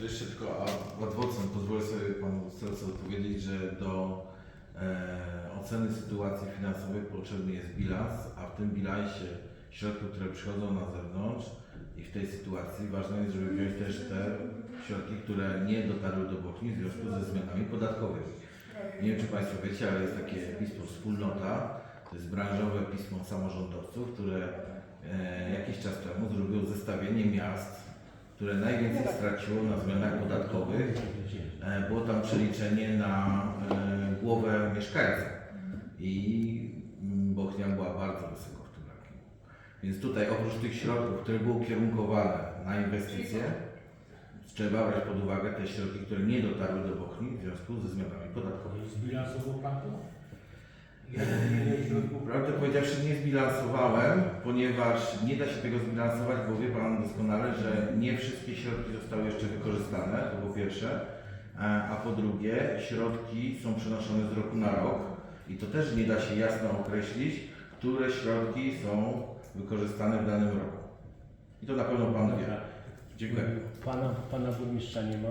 Jeszcze tylko a ad vocem pozwolę sobie panu starostwo odpowiedzieć, że do e, oceny sytuacji finansowej potrzebny jest bilans, a w tym bilansie środków, które przychodzą na zewnątrz i w tej sytuacji ważne jest, żeby wziąć też te środki, które nie dotarły do Bochni w związku ze zmianami podatkowymi. Nie wiem, czy Państwo wiecie, ale jest takie pismo Wspólnota, to jest branżowe pismo samorządowców, które e, jakiś czas temu zrobiło zestawienie miast, które najwięcej straciło na zmianach podatkowych. E, Było tam przeliczenie na e, głowę mieszkańca i mm, Bochnia była bardzo wysoko w tym rankingu. Więc tutaj oprócz tych środków, które były ukierunkowane na inwestycje, trzeba brać pod uwagę te środki, które nie dotarły do Bochni w związku ze zmianami podatkowymi. Zbilansował Pan to? Jak Eee, ile środków? Prawdę powiedziawszy nie zbilansowałem, ponieważ nie da się tego zbilansować, bo wie Pan doskonale, że nie wszystkie środki zostały jeszcze wykorzystane, to po pierwsze, a a po drugie środki są przenoszone z roku na rok i to też nie da się jasno określić, które środki są wykorzystane w danym roku. I to na pewno Pan wie. Dziękuję. Pana, pana burmistrza nie ma,